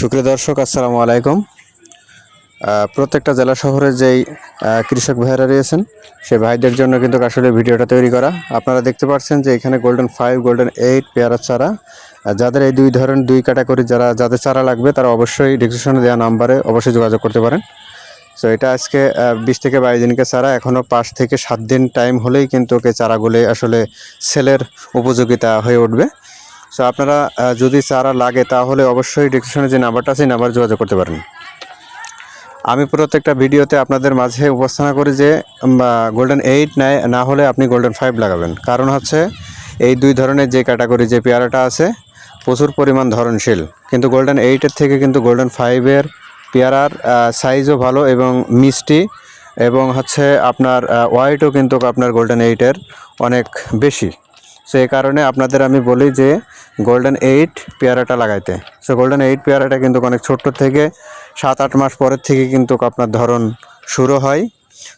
সুপ্রিয় দর্শক, আসসালামু আলাইকুম। প্রত্যেকটা জেলা শহরে যেই কৃষক ভাইয়েরা রয়েছেন, সেই ভাইদের জন্য কিন্তু আসলে ভিডিওটা তৈরি করা। আপনারা দেখতে পাচ্ছেন যে এখানে গোল্ডেন ফাইভ গোল্ডেন এইট পেয়ারা চারা যাদের এই দুই ধরনের, দুই ক্যাটাগরি যারা, যাদের চারা লাগবে, তারা অবশ্যই ডিসক্রিপশনে দেওয়া নাম্বারে অবশ্যই যোগাযোগ করতে পারেন। সো এটা আজকে বিশ থেকে বাইশ দিনকে চারা এখনও পাঁচ থেকে সাত দিন টাইম হলেই কিন্তু ওকে চারাগুলি আসলে সেলের উপযোগিতা হয়ে উঠবে। সো আপনারা যদি চারা লাগে, তাহলে অবশ্যই ডিসক্রিপশনে যে নাম্বারটা আছে নাম্বার যোগাযোগ করতে পারেন। আমি প্রত্যেকটা ভিডিওতে আপনাদের মাঝে উপস্থাপনা করি যে গোল্ডেন এইট নেয় না হলে আপনি গোল্ডেন ফাইভ লাগাবেন। কারণ হচ্ছে, এই দুই ধরনের যে ক্যাটাগরি যে পেয়ারাটা আছে, প্রচুর পরিমাণ ধরনশীল। কিন্তু গোল্ডেন এইটের থেকে কিন্তু গোল্ডেন ফাইভের পেয়ারার সাইজও ভালো এবং মিষ্টি এবং হচ্ছে আপনার ওয়াইটও কিন্তু আপনার গোল্ডেন এইটের অনেক বেশি। সো এই কারণে আপনাদের আমি বলি যে গোল্ডেন এইট পেয়ারাটা লাগাইতে। সো গোল্ডেন এইট পেয়ারাটা কিন্তু অনেক ছোট্ট থেকে সাত আট মাস পরের থেকে কিন্তু আপনার ধরন শুরু হয়।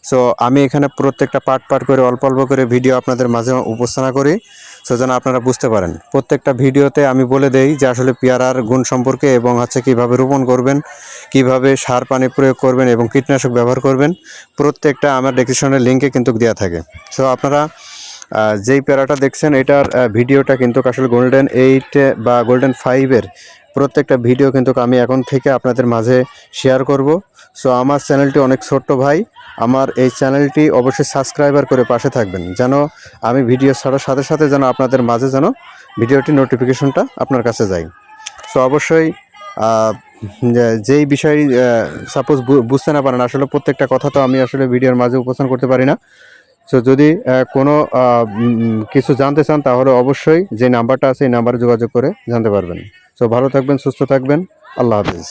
সো আমি এখানে প্রত্যেকটা পার্ট পার্ট করে অল্প অল্প করে ভিডিও আপনাদের মাঝে উপস্থাপনা করি। সো যেন আপনারা বুঝতে পারেন। প্রত্যেকটা ভিডিওতে আমি বলে দেই যে আসলে পেয়ারার গুণ সম্পর্কে এবং হচ্ছে কীভাবে রোপণ করবেন, কীভাবে সার পানি প্রয়োগ করবেন এবং কীটনাশক ব্যবহার করবেন, প্রত্যেকটা আমার ডেসক্রিপশনের লিঙ্কে কিন্তু দেওয়া থাকে। সো আপনারা যেই প্যারাটা দেখছেন, এটার ভিডিওটা কিন্তু আসলে গোল্ডেন এইট বা গোল্ডেন ফাইভের প্রত্যেকটা ভিডিও কিন্তু আমি এখন থেকে আপনাদের মাঝে শেয়ার করব। সো আমার চ্যানেলটি অনেক ছোট্ট ভাই, আমার এই চ্যানেলটি অবশ্যই সাবস্ক্রাইবার করে পাশে থাকবেন, যেন আমি ভিডিও ছাড়ার সাথে সাথে যেন আপনাদের মাঝে যেন ভিডিওটি নোটিফিকেশনটা আপনার কাছে যায়। সো অবশ্যই যেই বিষয় সাপোজ বুঝতে না পারেন, আসলে প্রত্যেকটা কথা তো আমি আসলে ভিডিওর মাঝে উপস্থাপন করতে পারি না। সো যদি কোনো কিছু জানতে চান, তাহলে অবশ্যই যে নাম্বারটা আছে, এই নাম্বারে যোগাযোগ করে জানতে পারবেন। সো ভালো থাকবেন, সুস্থ থাকবেন। আল্লাহ হাফিজ।